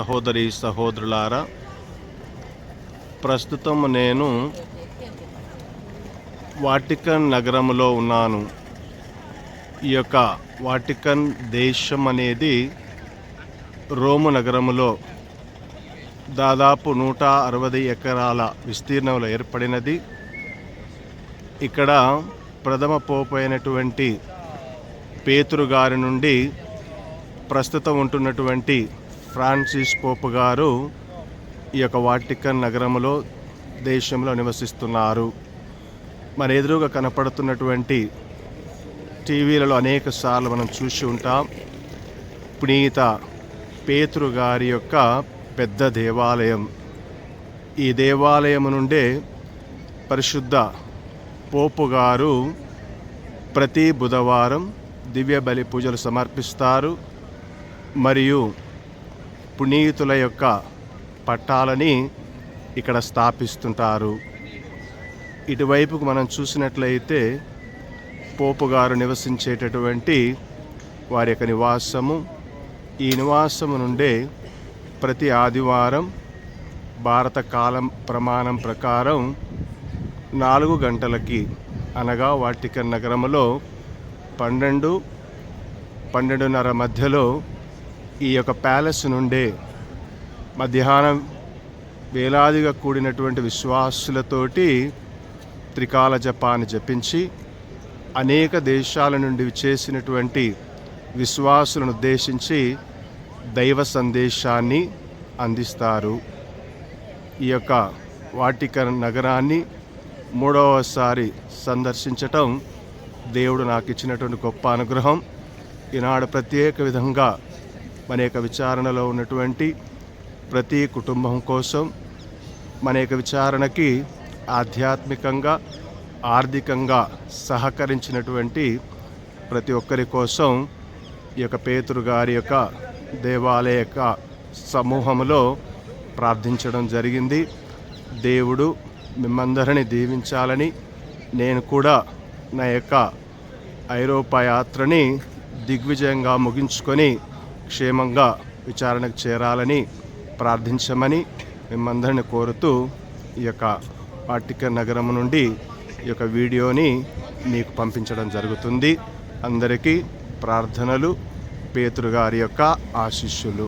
సహోదరి సహోదరులారా ప్రస్తుతం నేను వాటికన్ నగరంలో ఉన్నాను. ఈ యొక్క వాటికన్ దేశం అనేది రోము నగరములో దాదాపు నూట అరవై ఎకరాల విస్తీర్ణంలో ఏర్పడినది. ఇక్కడ ప్రథమ పోపు అయినటువంటి పేతురు గారి నుండి ప్రస్తుతం ఉంటున్నటువంటి ఫ్రాన్సిస్ పోప్ గారు ఈ యొక్క వాటికన్ నగరంలో దేశంలో నివసిస్తున్నారు. మన ఎదురుగా కనపడుతున్నటువంటి టీవీలలో అనేక సార్లు మనం చూసి ఉంటాం. పునీత పేతురు గారి యొక్క పెద్ద దేవాలయం. ఈ దేవాలయం నుండే పరిశుద్ధ పోపు గారు ప్రతి బుధవారం దివ్య బలి పూజలు సమర్పిస్తారు. మరియు పునీతుల యొక్క పట్టాలని ఇక్కడ స్థాపిస్తుంటారు. ఇటువైపుకు మనం చూసినట్లయితే పోపు గారు నివసించేటటువంటి వారి యొక్క నివాసము. ఈ నివాసము నుండే ప్రతి ఆదివారం భారత కాలం ప్రమాణం ప్రకారం నాలుగు గంటలకి అనగా వాటికన్ నగరంలో పన్నెండు పన్నెండున్నర మధ్యలో ఈ యొక్క ప్యాలెస్ నుండే మధ్యాహ్నం వేలాదిగా కూడినటువంటి విశ్వాసులతోటి త్రికాల జపాన్ని జపించి అనేక దేశాల నుండి చేసినటువంటి విశ్వాసులను ఉద్దేశించి దైవ సందేశాన్ని అందిస్తారు. ఈ యొక్క వాటికన్ నగరాన్ని మూడవసారి సందర్శించటం దేవుడు నాకు ఇచ్చినటువంటి గొప్ప అనుగ్రహం. ఈనాడు ప్రత్యేక విధంగా మన యొక్క విచారణలో ఉన్నటువంటి ప్రతి కుటుంబం కోసం మన యొక్క విచారణకి ఆధ్యాత్మికంగా ఆర్థికంగా సహకరించినటువంటి ప్రతి ఒక్కరి కోసం ఈ యొక్క పేతురు గారి యొక్క దేవాలయ యొక్క సమూహంలో ప్రార్థించడం జరిగింది. దేవుడు మిమ్మందరిని దీవించాలని నేను కూడా నా యొక్క ఐరోపా యాత్రని దిగ్విజయంగా ముగించుకొని క్షేమంగా విచారణకు చేరాలని ప్రార్థించమని మిమ్మందరిని కోరుతూ ఈ యొక్క పాటిక నగరం నుండి ఈ యొక్క వీడియోని మీకు పంపించడం జరుగుతుంది. అందరికీ ప్రార్థనలు పేతురు గారి యొక్క ఆశీస్సులు.